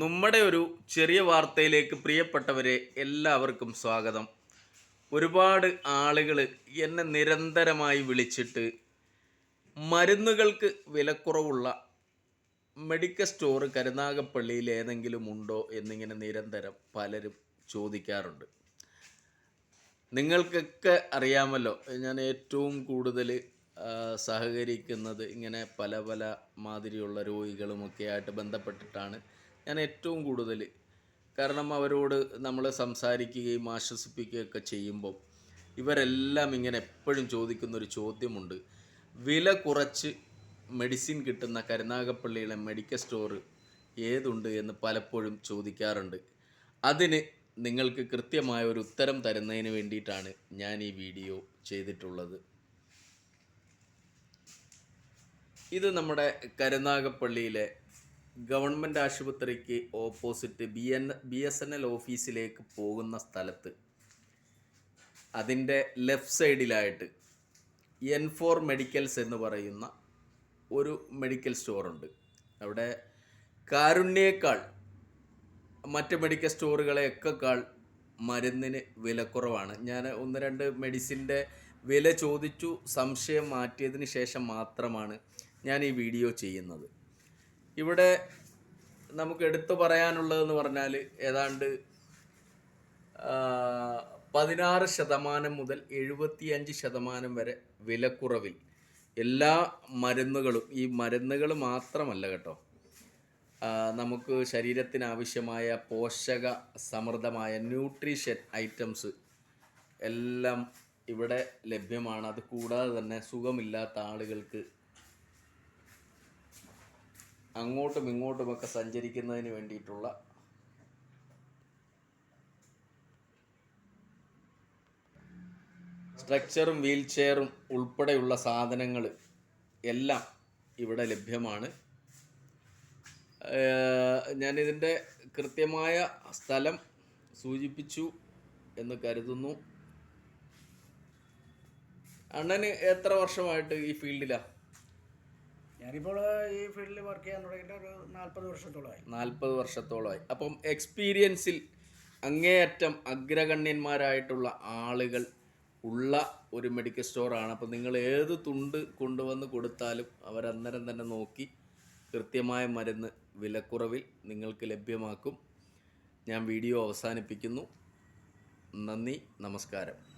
നമ്മുടെ ഒരു ചെറിയ വാർത്തയിലേക്ക് പ്രിയപ്പെട്ടവരെ എല്ലാവർക്കും സ്വാഗതം. ഒരുപാട് ആളുകൾ എന്നെ നിരന്തരമായി വിളിച്ചിട്ട് മരുന്നുകൾക്ക് വിലക്കുറവുള്ള മെഡിക്കൽ സ്റ്റോർ കരുനാഗപ്പള്ളിയിൽ ഏതെങ്കിലും ഉണ്ടോ എന്നിങ്ങനെ നിരന്തരം പലരും ചോദിക്കാറുണ്ട്. നിങ്ങൾക്കൊക്കെ അറിയാമല്ലോ ഞാൻ ഏറ്റവും കൂടുതൽ സഹകരിക്കുന്നത് ഇങ്ങനെ പല പല മാതിരിയുള്ള രോഗികളുമൊക്കെ ആയിട്ട് ബന്ധപ്പെട്ടിട്ടാണ്. ഞാൻ ഏറ്റവും കൂടുതൽ. കാരണം അവരോട് നമ്മൾ സംസാരിക്കുകയും ആശ്വസിപ്പിക്കുകയൊക്കെ ചെയ്യുമ്പോൾ ഇവരെല്ലാം ഇങ്ങനെ എപ്പോഴും ചോദിക്കുന്ന ഒരു ചോദ്യമുണ്ട്. വില കുറച്ച് മെഡിസിൻ കിട്ടുന്ന കരുനാഗപ്പള്ളിയിലെ മെഡിക്കൽ സ്റ്റോർ ഏതുണ്ട് എന്ന് പലപ്പോഴും ചോദിക്കാറുണ്ട്. അതിന് നിങ്ങൾക്ക് കൃത്യമായ ഒരു ഉത്തരം തരുന്നതിന് വേണ്ടിയിട്ടാണ് ഞാൻ ഈ വീഡിയോ ചെയ്തിട്ടുള്ളത്. ഇത് നമ്മുടെ കരുനാഗപ്പള്ളിയിലെ ഗവൺമെന്റ് ആശുപത്രിക്ക് opposite B N B S N L ഓഫീസിലേക്ക് പോകുന്ന സ്ഥലത്ത് അതിന്റെ ലെഫ്റ്റ് സൈഡിലായിട്ട് എൻ ഫോർ മെഡിക്കൽസ് എന്ന് പറയുന്ന ഒരു മെഡിക്കൽ സ്റ്റോറുണ്ട്. അവിടെ കാരുണ്യേക്കാൾ മറ്റ് മെഡിക്കൽ സ്റ്റോറുകളെയൊക്കെക്കാൾ മരുന്നിന് വിലക്കുറവാണ്. ഞാൻ ഒന്ന് രണ്ട് മെഡിസിന്റെ വില ചോദിച്ചു സംശയം മാറ്റിയതിന് ശേഷം മാത്രമാണ് ഞാൻ ഈ വീഡിയോ ചെയ്യുന്നത്. ഇവിടെ നമുക്ക് എടുത്തു പറയാനുള്ളതെന്ന് പറഞ്ഞാൽ ഏതാണ്ട് പതിനാറ് ശതമാനം മുതൽ എഴുപത്തിയഞ്ച് ശതമാനം വരെ വിലക്കുറവിൽ എല്ലാ മരുന്നുകളും ഈ മരുന്നുകൾ മാത്രമല്ല കേട്ടോ നമുക്ക് ശരീരത്തിന് ആവശ്യമായ പോഷക സമൃദ്ധമായ ന്യൂട്രീഷൻ ഐറ്റംസ് എല്ലാം ഇവിടെ ലഭ്യമാണ്. അത് കൂടാതെ തന്നെ സുഖമില്ലാത്ത ആളുകൾക്ക് അങ്ങോട്ടും ഇങ്ങോട്ടുമൊക്കെ സഞ്ചരിക്കുന്നതിന് വേണ്ടിയിട്ടുള്ള സ്ട്രക്ചറും വീൽ ചെയറും ഉൾപ്പെടെയുള്ള സാധനങ്ങൾ എല്ലാം ഇവിടെ ലഭ്യമാണ്. ഞാനിതിന്റെ കൃത്യമായ സ്ഥലം സൂചിപ്പിച്ചു എന്ന് കരുതുന്നു. അണ്ണന് എത്ര വർഷമായിട്ട് ഈ ഫീൽഡിലാണ് ഞാനിപ്പോൾ ഈ ഫീൽഡിൽ വർക്ക് ചെയ്യാൻ തുടങ്ങിയിട്ട് ഒരു നാൽപ്പത് വർഷത്തോളമായി. നാൽപ്പത് വർഷത്തോളമായി. അപ്പം എക്സ്പീരിയൻസിൽ അങ്ങേയറ്റം അഗ്രഗണ്യന്മാരായിട്ടുള്ള ആളുകൾ ഉള്ള ഒരു മെഡിക്കൽ സ്റ്റോറാണ് അപ്പം നിങ്ങൾ ഏത് തുണ്ട് കൊണ്ടുവന്ന് കൊടുത്താലും അവരന്നേരം തന്നെ നോക്കി കൃത്യമായ മരുന്ന് വിലക്കുറവിൽ നിങ്ങൾക്ക് ലഭ്യമാക്കും. ഞാൻ വീഡിയോ അവസാനിപ്പിക്കുന്നു. നന്ദി നമസ്കാരം.